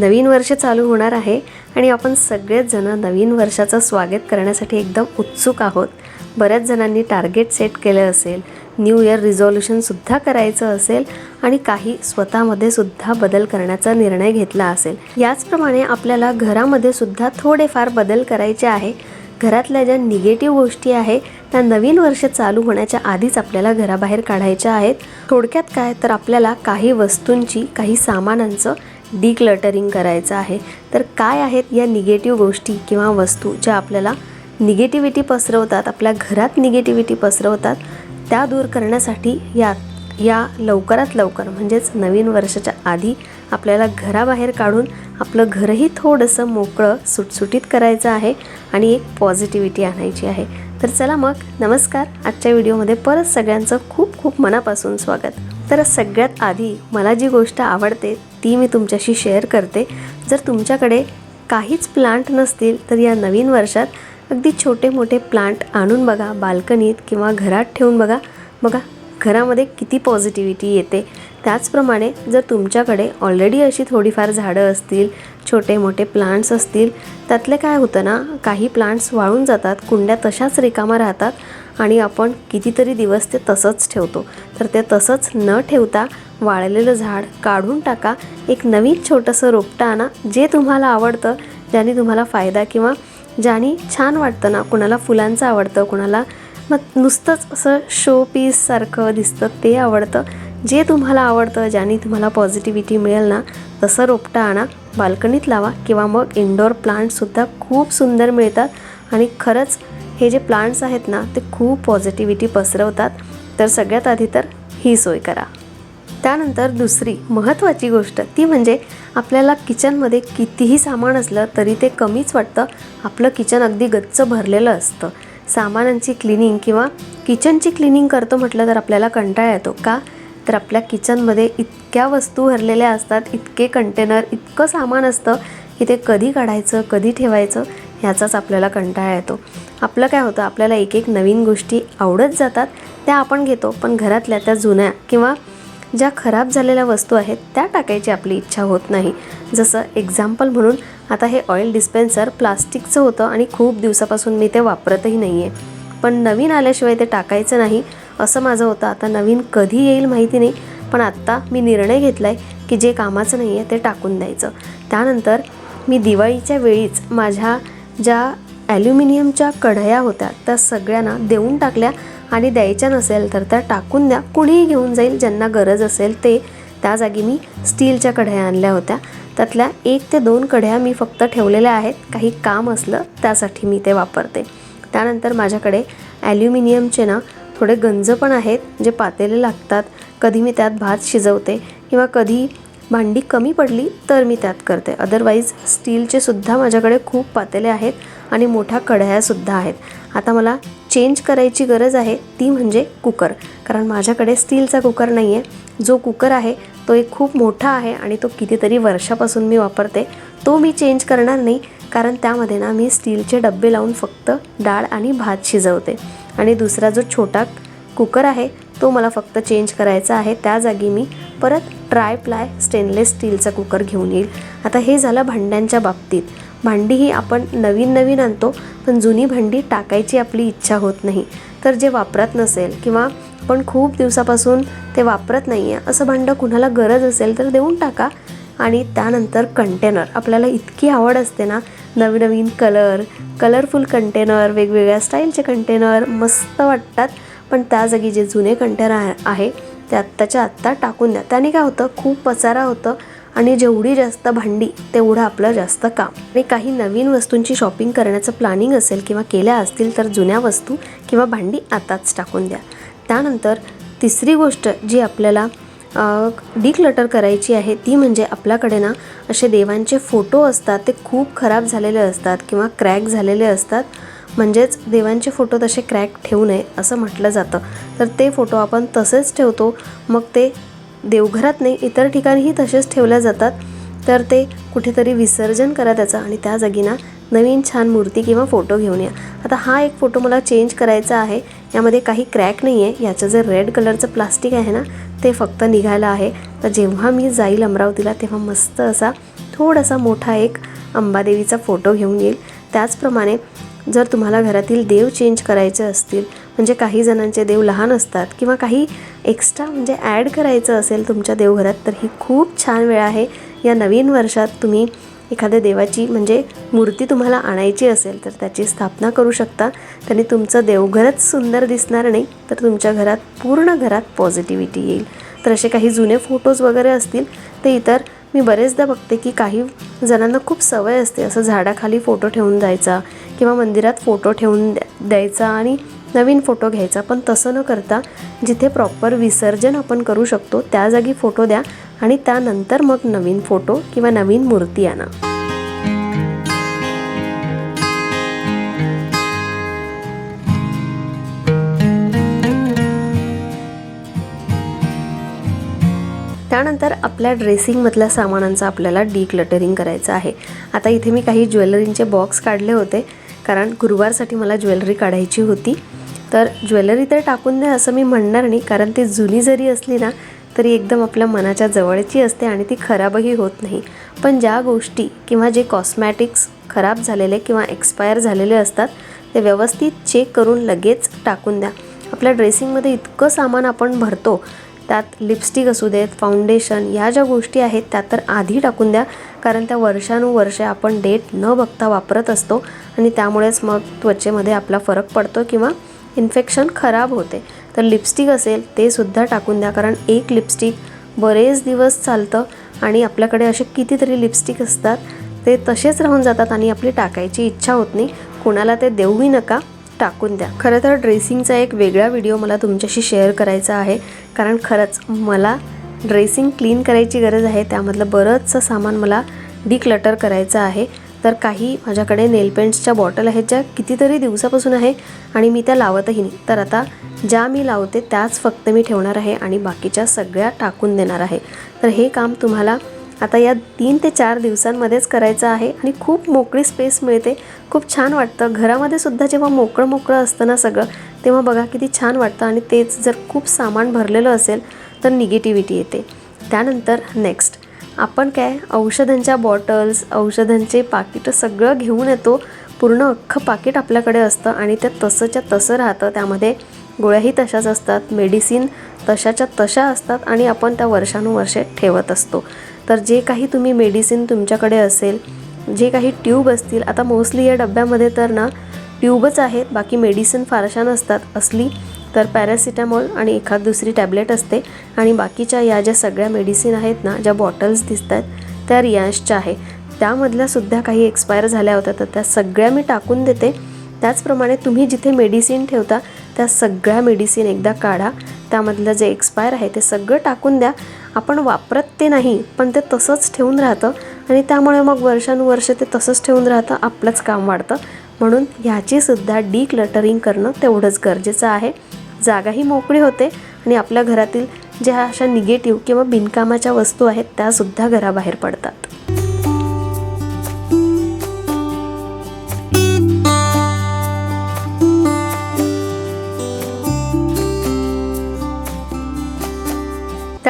नवीन वर्ष चालू होणार आहे आणि आपण सगळेच जण नवीन वर्षाचं स्वागत करण्यासाठी एकदम उत्सुक आहोत. बऱ्याच जणांनी टार्गेट सेट केलं असेल न्यू इयर रिझॉल्युशनसुद्धा करायचं असेल आणि काही स्वतःमध्ये सुद्धा बदल करण्याचा निर्णय घेतला असेल. याचप्रमाणे आपल्याला घरामध्ये सुद्धा थोडेफार बदल करायचे आहे. घरातल्या ज्या निगेटिव्ह गोष्टी आहे त्या नवीन वर्ष चालू होण्याच्या आधीच आपल्याला घराबाहेर काढायच्या आहेत. थोडक्यात काय तर आपल्याला काही वस्तूंची काही सामानांचं डिक्लटरिंग करायचं आहे. तर काय आहेत या निगेटिव्ह गोष्टी किंवा वस्तू ज्या आपल्याला निगेटिव्हिटी पसरवतात आपल्या घरात निगेटिव्हिटी पसरवतात त्या दूर करण्यासाठी या या लवकरात लवकर म्हणजेच नवीन वर्षाच्या आधी आपल्याला घराबाहेर काढून आपलं घरही थोडंसं मोकळं सुटसुटीत करायचं आहे आणि एक पॉझिटिव्हिटी आणायची आहे. तर चला मग नमस्कार. आजच्या व्हिडिओमध्ये परत सगळ्यांचं खूप खूप मनापासून स्वागत. तर सगळ्यात आधी मला जी गोष्ट आवडते ती मी तुमच्याशी शेअर करते. जर तुमच्याकडे काहीच प्लांट नसतील तर या नवीन वर्षात अगदी छोटे मोठे प्लांट आणून बघा बाल्कनीत किंवा घरात ठेवून बघा. बघा घरामध्ये किती पॉझिटिव्हिटी येते. त्याचप्रमाणे जर तुमच्याकडे ऑलरेडी अशी थोडीफार झाडं असतील छोटे मोठे प्लांट्स असतील त्यातले काय होतं ना काही प्लांट्स वाळून जातात कुंड्या तशाच रिकामा राहतात आणि आपण कितीतरी दिवस ते तसंच ठेवतो. तर ते तसंच न ठेवता वाळलेलं झाड काढून टाका. एक नवीन छोटंसं रोपटं आणा. जे तुम्हाला आवडतं ज्याने तुम्हाला फायदा किंवा ज्याने छान वाटतं ना कुणाला फुलांचं आवडतं कुणाला मग नुसतंच असं शो पीससारखं दिसतं ते आवडतं. जे तुम्हाला आवडतं ज्याने तुम्हाला पॉझिटिव्हिटी मिळेल ना तसं रोपटं आणा. बाल्कनीत लावा किंवा मग इंडोर प्लांटसुद्धा खूप सुंदर मिळतात. आणि खरंच हे जे प्लांट्स आहेत ना ते खूप पॉझिटिव्हिटी पसरवतात. तर सगळ्यात आधी तर ही सोय करा. त्यानंतर दुसरी महत्त्वाची गोष्ट ती म्हणजे आपल्याला किचनमध्ये कितीही सामान असलं तरी ते कमीच वाटतं. आपलं किचन अगदी गच्च भरलेलं असतं. सामानांची क्लिनिंग किंवा किचनची क्लिनिंग करतो म्हटलं तर आपल्याला कंटाळा येतो. का? तर आपल्या किचनमध्ये इतक्या वस्तू भरलेल्या असतात इतके कंटेनर इतकं सामान असतं की ते कधी काढायचं कधी ठेवायचं ह्याचाच आपल्याला कंटाळा येतो. आपलं काय होतं? आपल्याला एक एक नवीन गोष्टी आवडत जातात त्या आपण घेतो. पण घरातल्या त्या जुन्या किंवा ज्या खराब झालेल्या वस्तू आहेत त्या टाकायची आपली इच्छा होत नाही. जसं एक्झाम्पल म्हणून आता हे ऑइल डिस्पेन्सर प्लास्टिकचं होतं आणि खूप दिवसापासून मी ते वापरतही नाही आहे पण नवीन आल्याशिवाय ते टाकायचं नाही असं माझं होतं. आता नवीन कधी येईल माहिती नाही पण आत्ता मी निर्णय घेतला आहे की जे कामाचं नाही आहे ते टाकून द्यायचं. त्यानंतर मी दिवाळीच्या वेळीच माझ्या ज्या ॲल्युमिनियमच्या कढया होत्या त्या सगळ्यांना देऊन टाकल्या. आणि द्यायच्या नसेल तर त्या टाकून द्या. कुणीही घेऊन जाईल ज्यांना गरज असेल ते. त्या जागी मी स्टीलच्या कढया आणल्या होत्या. त्यातल्या एक ते दोन कढया मी फक्त ठेवलेल्या आहेत. काही काम असलं त्यासाठी मी ते वापरते. त्यानंतर माझ्याकडे ॲल्युमिनियमचे ना थोडे गंज पण आहेत जे पातेले लागतात. कधी मी त्यात भात शिजवते किंवा कधी भांडी कमी पडली तर मी त्यात करते. अदरवाईज स्टीलचे सुद्धा माझ्याकडे खूप पातेले आहेत आणि मोठ्या कढयासुद्धा आहेत. आता मला चेंज करायची गरज आहे ती म्हणजे कुकर कारण माझ्याकडे स्टीलचा कुकर नाही आहे जो कुकर आहे तो एक खूप मोठा आहे आणि तो कितीतरी वर्षापासून मी वापरते. तो मी चेंज करणार नाही कारण त्यामध्ये ना मी स्टीलचे डब्बे लावून फक्त डाळ आणि भात शिजवते. आणि दुसरा जो छोटा कुकर आहे तो मला फक्त चेंज करायचा आहे. त्या जागी मी परत ट्राय प्लाय स्टेनलेस स्टीलचा कुकर घेऊन येईल. आता हे झालं भांड्यांच्या बाबतीत. भांडी ही आपण नवीन नवीन आणतो पण जुनी भांडी टाकायची आपली इच्छा होत नाही. तर जे वापरत नसेल किंवा पण खूप दिवसापासून ते वापरत नाही आहे असं भांडं कुणाला गरज असेल तर देऊन टाका. आणि त्यानंतर कंटेनर आपल्याला इतकी आवड असते ना नवीन नवीन कलर कलरफुल कंटेनर वेगवेगळ्या स्टाईलचे कंटेनर मस्त वाटतात. पण त्या जागी जे जुने कंटेनर आहे ते आत्ताच्या आत्ता टाकून द्या. त्याने काय होतं खूप पसारा होतं आणि जेवढी जास्त भांडी तेवढं आपलं जास्त काम. आणि काही नवीन वस्तूंची शॉपिंग करण्याचं प्लॅनिंग असेल किंवा केल्या असतील तर जुन्या वस्तू किंवा भांडी आताच टाकून द्या. त्यानंतर तिसरी गोष्ट जी आपल्याला डिक्लटर करायची आहे ती म्हणजे आपल्याकडे ना असे देवांचे फोटो असतात ते खूप खराब झालेले असतात किंवा क्रॅक झालेले असतात. म्हणजेच देवांचे फोटो तसे क्रॅक ठेवू नये असं म्हटलं जातं. तर ते फोटो आपण तसेच ठेवतो. मग ते देवघरात नाही इतर ठिकाणीही तसेच ठेवल्या जातात. तर ते कुठेतरी विसर्जन करा त्याचं आणि त्या जागीना नवीन छान मूर्ती किंवा फोटो घेऊन या. आता हा एक फोटो मला चेंज करायचा आहे. यामध्ये काही क्रॅक नाही आहे याचं जे रेड कलरचं प्लास्टिक आहे ना ते फक्त निघायला आहे. तर जेव्हा मी जाईल अमरावतीला तेव्हा मस्त असा थोडासा मोठा एक अंबादेवीचा फोटो घेऊन येईल. त्याचप्रमाणे जर तुम्हाला घरातील देव चेंज करायचे असतील म्हणजे काही जणांचे देव लहान असतात किंवा काही एक्स्ट्रा म्हणजे ॲड करायचं असेल तुमच्या देवघरात तर ही खूप छान वेळ आहे. या नवीन वर्षात तुम्ही एखाद्या देवाची म्हणजे मूर्ती तुम्हाला आणायची असेल तर त्याची स्थापना करू शकता. त्याने तुमचं देवघरच सुंदर दिसणार नाही तर तुमच्या घरात पूर्ण घरात पॉझिटिव्हिटी येईल. तर असे काही जुने फोटोज वगैरे असतील ते इतर मी बरेचदा बघते की काही जणांना खूप सवय असते असं झाडाखाली फोटो ठेवून जायचा किंवा मंदिरात फोटो ठेवून द्या द्यायचा आणि नवीन फोटो घ्यायचा. पण तसं न करता जिथे प्रॉपर विसर्जन आपण करू शकतो त्या जागी फोटो द्या आणि त्यानंतर मग नवीन फोटो किंवा नवीन मूर्ती आणा. त्यानंतर आपल्या ड्रेसिंगमधल्या सामानांचं आपल्याला डिक्लटरिंग करायचं आहे. आता इथे मी काही ज्वेलरींचे बॉक्स काढले होते कारण गुरुवारसाठी मला ज्वेलरी काढायची होती. तर ज्वेलरी तर टाकून द्या असं मी म्हणणार नाही कारण ती जुनी जरी असली ना तरी एकदम आपल्या मनाच्या जवळची असते आणि ती खराबही होत नाही. पण ज्या गोष्टी किंवा जे कॉस्मॅटिक्स खराब झालेले किंवा एक्सपायर झालेले असतात ते व्यवस्थित चेक करून लगेच टाकून द्या. आपल्या ड्रेसिंगमध्ये इतकं सामान आपण भरतो त्यात लिपस्टिक असू देत फाउंडेशन ह्या ज्या गोष्टी आहेत त्या तर आधी टाकून द्या. कारण त्या वर्षानुवर्षे आपण डेट न बघता वापरत असतो आणि त्यामुळेच मग त्वचेमध्ये आपला फरक पडतो किंवा इन्फेक्शन खराब होते. तर लिपस्टिक असेल ते सुद्धा टाकून द्या. कारण एक लिपस्टिक बरेच दिवस चालतं आणि आपल्याकडे असे कितीतरी लिपस्टिक असतात ते तसेच राहून जातात आणि आपली टाकायची इच्छा होत नाही. कोणाला ते देऊही नका. टाकून द्या. खरं तर ड्रेसिंगचा एक वेगळा व्हिडिओ मला तुमच्याशी शेअर करायचा आहे. कारण खरंच मला ड्रेसिंग क्लीन करायची गरज आहे. त्यामधलं बरंचसं सामान मला डिक्लटर करायचं आहे. तर काही माझ्याकडे नेलपेंट्सच्या बॉटल आहेत ज्या कितीतरी दिवसापासून आहे आणि मी त्या लावतही नाही. तर आता ज्या मी लावते त्याच फक्त मी ठेवणार आहे आणि बाकीच्या सगळ्या टाकून देणार आहे. तर हे काम तुम्हाला आता या तीन ते चार दिवसांमध्येच करायचं आहे आणि खूप मोकळी स्पेस मिळते. खूप छान वाटतं. घरामध्ये सुद्धा जेव्हा मोकळं मोकळं असतं ना सगळं तेव्हा बघा किती छान वाटतं आणि तेच जर खूप सामान भरलेलं असेल तर निगेटिव्हिटी येते. त्यानंतर नेक्स्ट आपण काय? औषधांच्या बॉटल्स औषधांचे पाकिटं सगळं घेऊन येतो. पूर्ण अख्खं पाकिट आपल्याकडे असतं आणि ते तसंच्या तसं राहतं. त्यामध्ये गोळ्याही तशाच असतात. मेडिसिन तशाच्या तशा असतात आणि आपण त्या वर्षानुवर्षे ठेवत असतो. तर जे काही तुम्ही मेडिसिन तुमच्याकडे असेल जे काही ट्यूब असतील आता मोस्टली या डब्यामध्ये तर ना ट्यूबच आहेत बाकी मेडिसिन फारशा नसतात. असली तर पॅरासिटामॉल आणि एखाद दुसरी टॅबलेट असते. आणि बाकीच्या या ज्या सगळ्या मेडिसिन आहेत ना ज्या बॉटल्स दिसत आहेत त्या रियांशच्या आहे. त्यामधल्या सुद्धा काही एक्सपायर झाल्या होत्या तर त्या सगळ्या मी टाकून देते. त्याचप्रमाणे तुम्ही जिथे मेडिसिन ठेवता त्या सगळ्या मेडिसिन एकदा काढा. त्यामधलं जे एक्सपायर आहे ते सगळं टाकून द्या. आपण वापरत ते नाही पण ते तसंच ठेवून राहतं. आणि त्यामुळे मग वर्षानुवर्ष ते तसंच ठेवून राहतं आपलंच काम वाढतं. म्हणून ह्याचीसुद्धा डिक्लटरिंग करणं तेवढंच गरजेचं आहे. जागाही मोकळी होते आणि आपल्या घरातील ज्या अशा निगेटिव्ह किंवा बिनकामाच्या वस्तू आहेत त्यासुद्धा घराबाहेर पडतात.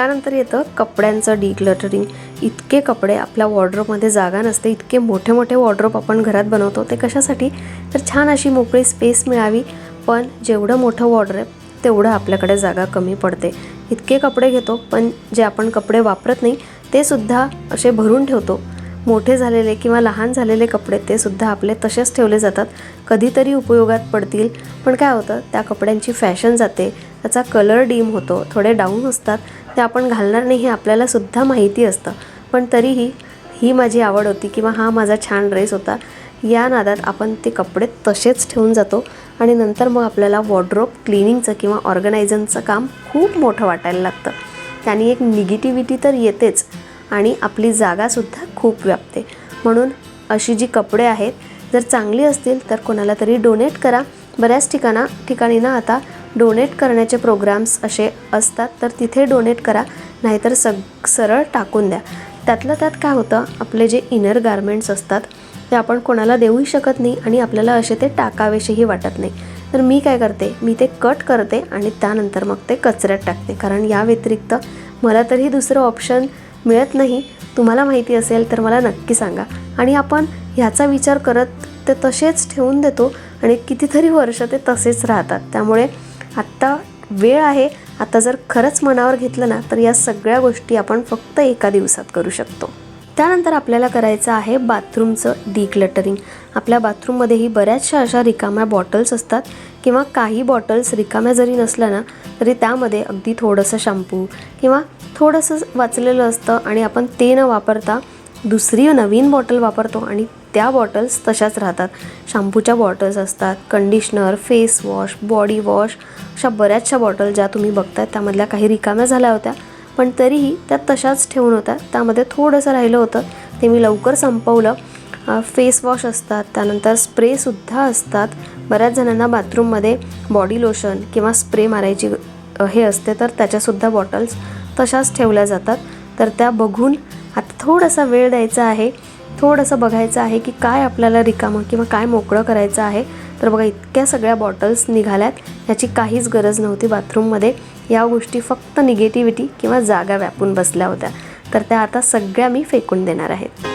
त्यानंतर येतं कपड्यांचं डिक्लटरिंग इतके कपडे आपल्या वॉर्ड्रोपमध्ये जागा नसते इतके मोठे मोठे वॉर्ड्रोप आपण घरात बनवतो ते कशासाठी? तर छान अशी मोकळी स्पेस मिळावी. पण जेवढं मोठं वॉर्ड्रोप तेवढं आपल्याकडे जागा कमी पडते. इतके कपडे घेतो पण जे आपण कपडे वापरत नाही ते सुद्धा असे भरून ठेवतो. मोठे झालेले किंवा लहान झालेले कपडे ते सुद्धा आपले तसेच ठेवले जातात. कधीतरी उपयोगात पडतील. पण काय होतं त्या कपड्यांची फॅशन जाते. त्याचा कलर डीम होतो थोडे डाऊन असतात. ते आपण घालणार नाही हे आपल्याला सुद्धा माहिती असतं. पण तरीही ही माझी आवड होती किंवा हा माझा छान ड्रेस होता. या नादात आपण ते कपडे तसेच ठेवून जातो आणि नंतर मग आपल्याला वॉर्ड्रोप क्लिनिंगचं किंवा ऑर्गनायझनचं काम खूप मोठं वाटायला लागतं. त्याने एक निगेटिव्हिटी तर येतेच आणि आपली जागासुद्धा खूप व्यापते. म्हणून अशी जी कपडे आहेत जर चांगली असतील तर कोणाला तरी डोनेट करा. बऱ्याच ठिकाणा ठिकाणी ना आता डोनेट करण्याचे प्रोग्राम्स असे असतात तर तिथे डोनेट करा. नाहीतर सग सरळ टाकून द्या. त्यातलं त्यात काय होतं आपले जे इनर गारमेंट्स असतात ते आपण कोणाला देऊही शकत नाही आणि आपल्याला असे ते टाकावेसेही वाटत नाही. तर मी काय करते मी ते कट करते आणि त्यानंतर मग ते कचऱ्यात टाकते. कारण या व्यतिरिक्त मला तरी दुसरं ऑप्शन मिळत नाही तुम्हाला माहिती असेल तर मला नक्की सांगा. आणि आपण ह्याचा विचार करत ते तसेच ठेवून देतो आणि कितीतरी वर्ष ते तसेच राहतात. त्यामुळे आत्ता वेळ आहे आता जर खरंच मनावर घेतलं ना तर या सगळ्या गोष्टी आपण फक्त एका दिवसात करू शकतो. त्यानंतर आपल्याला करायचं आहे बाथरूमचं डिक्लटरिंग आपल्या बाथरूममध्येही बऱ्याचशा अशा रिकाम्या बॉटल्स असतात किंवा काही बॉटल्स रिकाम्या जरी नसल्या ना तरी त्यामध्ये अगदी थोडंसं शॅम्पू किंवा थोडंसं वाचलेलं असतं आणि आपण ते न वापरता दुसरी नवीन बॉटल वापरतो आणि त्या बॉटल्स तशाच राहतात. शॅम्पूच्या बॉटल्स असतात conditioner face wash body wash अशा बऱ्याचशा बॉटल ज्या तुम्ही बघताय त्यामधल्या काही रिकाम्या झाल्या होत्या. पण तरीही त्या तशाच ठेवून होत्या. त्यामध्ये थोडंसं राहिलं होतं. ते मी लवकर संपवलं. फेस वॉश असतात त्यानंतर स्प्रेसुद्धा असतात. बऱ्याच जणांना बाथरूममध्ये बॉडी लोशन किंवा स्प्रे मारायची हे असते तर त्याच्यासुद्धा बॉटल्स तशाच ठेवल्या जातात. तर त्या बघून आता थोडासा वेळ द्यायचा आहे. थोडंसं बघायचं आहे की काय आपल्याला रिकामं किंवा काय मोकळं करायचं आहे. तर बघा इतक्या सगळ्या बॉटल्स निघाल्यात. याची काहीच गरज नव्हती बाथरूममध्ये. या गोष्टी फक्त निगेटिव्हिटी किंवा जागा व्यापून बसल्या होत्या. तर त्या आता सगळ्या मी फेकून देणार आहेत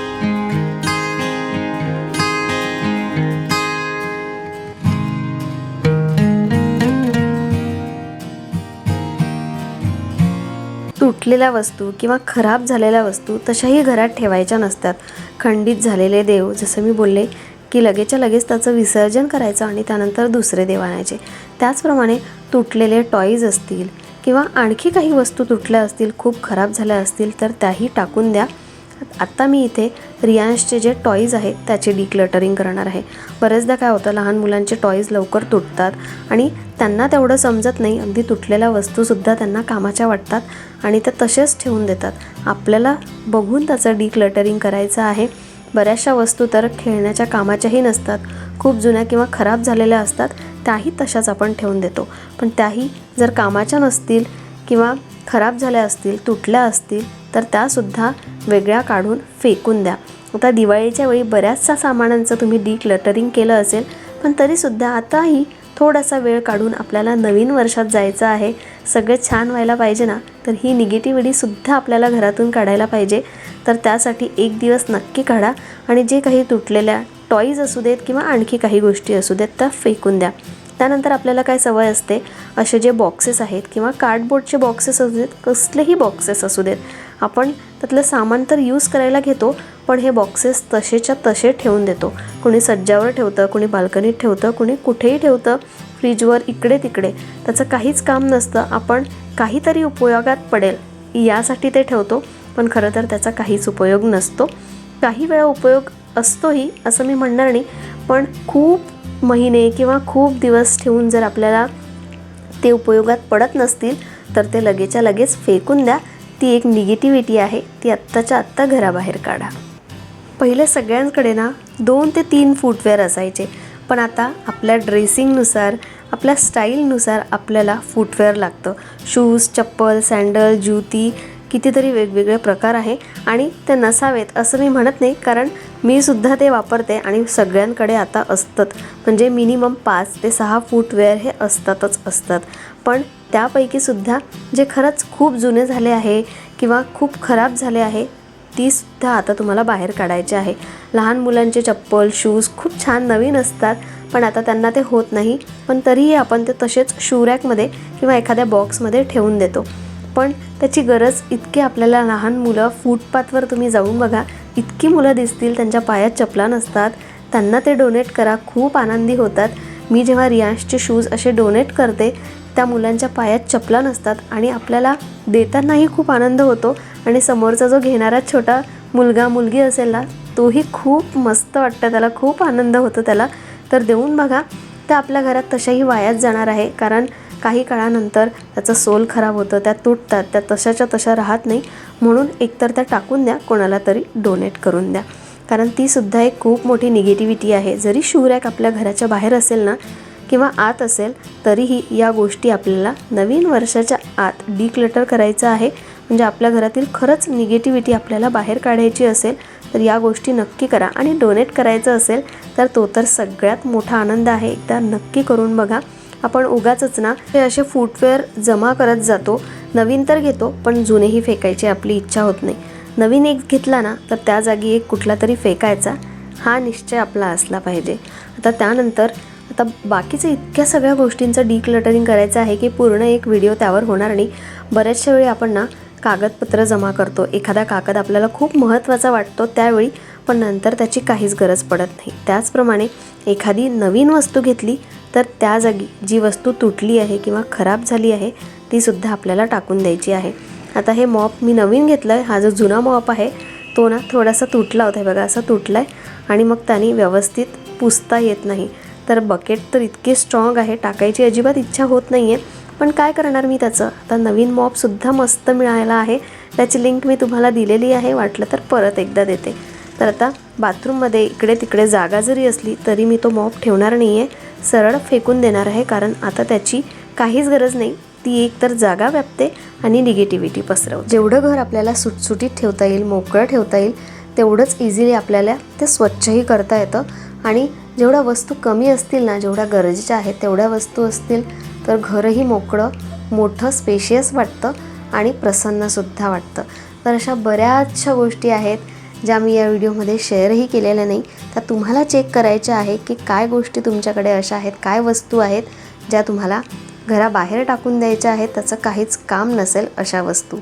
तुटलेल्या वस्तू किंवा खराब झालेल्या वस्तू तशाही घरात ठेवायच्या नसतात. खंडित झालेले देव जसं मी बोलले की लगेचच्या लगेच त्याचं विसर्जन करायचं आणि त्यानंतर दुसरे देव आणायचे. त्याचप्रमाणे तुटलेले टॉईज असतील किंवा आणखी काही वस्तू तुटल्या असतील खूप खराब झाल्या असतील तर त्याही टाकून द्या. आत्ता मी इथे रियांशचे जे टॉईज आहेत त्याचे डिक्लटरिंग करणार आहे. बरेचदा काय होतं लहान मुलांचे टॉईज लवकर तुटतात आणि त्यांना तेवढं समजत नाही. अगदी तुटलेल्या वस्तूसुद्धा त्यांना कामाच्या वाटतात आणि त्या तसेच ठेवून देतात. आपल्याला बघून त्याचं डिक्लटरिंग करायचं आहे. बऱ्याचशा वस्तू तर खेळण्याच्या कामाच्याही नसतात. खूप जुन्या किंवा खराब झालेल्या असतात त्याही तशाच आपण ठेवून देतो. पण त्याही जर कामाच्या नसतील किंवा खराब झाल्या असतील तुटल्या असतील तर त्यासुद्धा वेगळ्या काढून फेकून द्या. आता दिवाळीच्या वेळी बऱ्याचशा सामानांचं तुम्ही डिक्लटरिंग केलं असेल पण तरीसुद्धा आताही थोडासा वेळ काढून आपल्याला नवीन वर्षात जायचं आहे. सगळे छान व्हायला पाहिजे ना? तर ही निगेटिव्हिटीसुद्धा आपल्याला घरातून काढायला पाहिजे. तर त्यासाठी एक दिवस नक्की काढा आणि जे काही तुटलेल्या टॉईज असू देत किंवा आणखी काही गोष्टी असू देत त्या फेकून द्या. त्यानंतर आपल्याला काय सवय असते? असे जे बॉक्सेस आहेत किंवा कार्डबोर्डचे बॉक्सेस असू देत कसलेही बॉक्सेस असू देत आपण त्यातलं सामान तर यूज करायला घेतो पण हे बॉक्सेस तसेच्या तसे ठेवून देतो. कोणी सज्जावर ठेवतं कोणी बाल्कनीत ठेवतं कोणी कुठेही ठेवतं फ्रीजवर इकडे तिकडे. त्याचं काहीच काम नसतं आपण काहीतरी उपयोगात पडेल यासाठी ते ठेवतो पण खरं तर त्याचा काहीच उपयोग नसतो. काही वेळा उपयोग असतोही असं मी म्हणणार नाही पण खूप महिने किंवा खूप दिवस ठेवून जर आपल्याला ते उपयोगात पडत नसतील तर ते लगेच्या लगेच फेकून द्या. ती एक निगेटिव्हिटी आहे ती आत्ताच्या आत्ता घराबाहेर काढा. पहिले सगळ्यांकडे ना दोन ते तीन फूटवेअर असायचे. पण आता आपल्या ड्रेसिंगनुसार आपल्या स्टाईलनुसार आपल्याला फूटवेअर लागतं. शूज चप्पल सँडल ज्युती कितीतरी वेगवेगळे प्रकार आहे आणि ते नसावेत असं मी म्हणत नाही कारण मी सुद्धा ते वापरते आणि सगळ्यांकडे आता असतात म्हणजे मिनिमम पाच ते सहा फूटवेअर हे असतातच असतात. पण त्यापैकी सुद्धा जे खरंच खूप जुने झाले आहे किंवा खूप खराब झाले आहे ती सुद्धा आता तुम्हाला बाहेर काढायची आहे. लहान मुलांचे चप्पल शूज खूप छान नवीन असतात पण आता त्यांना ते होत नाही. पण तरीही आपण ते तसेच शू रॅकमध्ये किंवा एखाद्या बॉक्समध्ये ठेवून देतो. पण त्याची गरज इतकी आपल्याला लहान मुलं फुटपाथवर तुम्ही जाऊन बघा इतकी मुलं दिसतील त्यांच्या पायात चपला नसतात त्यांना ते डोनेट करा खूप आनंदी होतात. मी जेव्हा रियांशचे शूज असे डोनेट करते त्या मुलांच्या पायात चपला नसतात आणि आपल्याला देतानाही खूप आनंद होतो आणि समोरचा जो घेणारा छोटा मुलगा मुलगी असेल ना तोही खूप मस्त वाटतं त्याला खूप आनंद होतो त्याला. तर देऊन बघा त्या आपल्या घरात तशाही वायाच जाणार आहे कारण काही काळानंतर त्याचं सोल खराब होतं त्या तुटतात त्या तशाच्या तशा राहत नाही. म्हणून एकतर त्या टाकून द्या कोणाला तरी डोनेट करून द्या. कारण ती सुद्धा एक खूप मोठी निगेटिव्हिटी आहे. जरी शूरॅक आपल्या घराच्या बाहेर असेल ना किंवा आत असेल तरीही या गोष्टी आपल्याला नवीन वर्षाच्या आत डिक्लटर करायचं आहे. म्हणजे आपल्या घरातील खरंच निगेटिव्हिटी आपल्याला बाहेर काढायची असेल तर या गोष्टी नक्की करा. आणि डोनेट करायचं असेल तर तो तर सगळ्यात मोठा आनंद आहे. एकदा नक्की करून बघा. आपण उगाचच ना हे असे फूटवेअर जमा करत जातो. नवीन तर घेतो पण जुनेही फेकायची आपली इच्छा होत नाही. नवीन एक घेतला ना तर त्या जागी एक कुठला तरी फेकायचा. हा निश्चय आपला असला पाहिजे. आता त्यानंतर आता बाकीचं इतक्या सगळ्या गोष्टींचं डिक्लटरिंग करायचं आहे की पूर्ण एक व्हिडिओ त्यावर होणार नाही बऱ्याचशा वेळी आपण ना कागदपत्र जमा करतो. एखादा कागद आपल्याला खूप महत्त्वाचा वाटतो त्यावेळी पण नंतर त्याची काहीच गरज पडत नाही. त्याचप्रमाणे एखादी नवीन वस्तू घेतली तर त्या जागी जी वस्तू तुटली आहे किंवा खराब झाली आहे तीसुद्धा आपल्याला टाकून द्यायची आहे. आता हे मॉप मी नवीन घेतलं आहे हा जो जुना मॉप आहे तो ना थोडासा तुटला होता. हे बघा असा तुटला आहे आणि मग त्याने व्यवस्थित पुसता येत नाही. तर बकेट तर इतकी स्ट्रॉंग आहे टाकायची अजिबात इच्छा होत नाही आहे पण काय करणार मी त्याचं? आता नवीन मॉपसुद्धा मस्त मिळायला आहे. त्याची लिंक मी तुम्हाला दिलेली आहे. वाटलं तर परत एकदा देते. तर आता बाथरूममध्ये इकडे तिकडे जागा जरी असली तरी मी तो मॉप ठेवणार नाही आहे सरळ फेकून देणार आहे कारण आता त्याची काहीच गरज नाही. ती एक तर जागा व्यापते आणि निगेटिव्हिटी पसरव जेवढं घर आपल्याला सुटसुटीत ठेवता येईल मोकळं ठेवता येईल तेवढंच इझिली आपल्याला ते स्वच्छही करता येतं. आणि जेवढ्या वस्तू कमी असतील ना जेवढ्या गरजेच्या आहेत तेवढ्या वस्तू असतील तर घरही मोकळं मोठं स्पेशियस वाटतं आणि प्रसन्नसुद्धा वाटतं. तर अशा बऱ्याचशा गोष्टी आहेत ज्या मी या व्हिडिओमध्ये शेअरही केलेल्या नाही. त्या तुम्हाला चेक करायच्या आहे की काय गोष्टी तुमच्याकडे अशा आहेत काय वस्तू आहेत ज्या तुम्हाला घराबाहेर टाकून द्यायच्या आहेत त्याचं काहीच काम नसेल अशा वस्तू.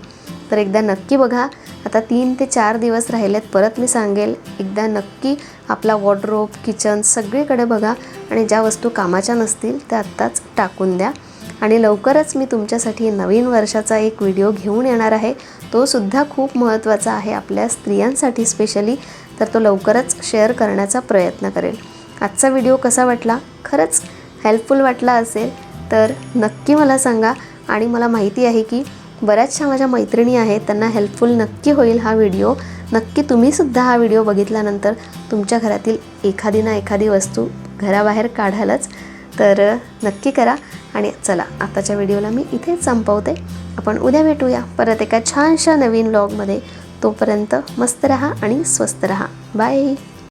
तर एकदा नक्की बघा आता तीन ते चार दिवस राहिलेत परत मी सांगेल एकदा नक्की आपला वॉर्डरोब किचन सगळीकडे बघा आणि ज्या वस्तू कामाच्या नसतील त्या आत्ताच टाकून द्या. आणि लवकरच मी तुमच्यासाठी नवीन वर्षाचा एक व्हिडिओ घेऊन येणार आहे. तो सुद्धा खूप महत्त्वाचा आहे आपल्या स्त्रियांसाठी स्पेशली तर तो लवकरच शेअर करण्याचा प्रयत्न करेल. आजचा व्हिडिओ कसा वाटला? खरंच हेल्पफुल वाटला असेल. तर नक्की मला सांगा. आणि मला माहिती आहे की बऱ्याचशा माझ्या मैत्रिणी आहेत त्यांना हेल्पफुल नक्की होईल हा व्हिडिओ नक्की तुम्हीसुद्धा हा व्हिडिओ बघितल्यानंतर तुमच्या घरातील एखादी ना एखादी वस्तू घराबाहेर काढालच तर नक्की करा. आणि चला आताच्या व्हिडिओला मी इथेच संपवते. आपण उद्या भेटूया. परत एका छानशा नवीन व्लॉगमध्ये तोपर्यंत मस्त रहा आणि स्वस्त रहा. बाय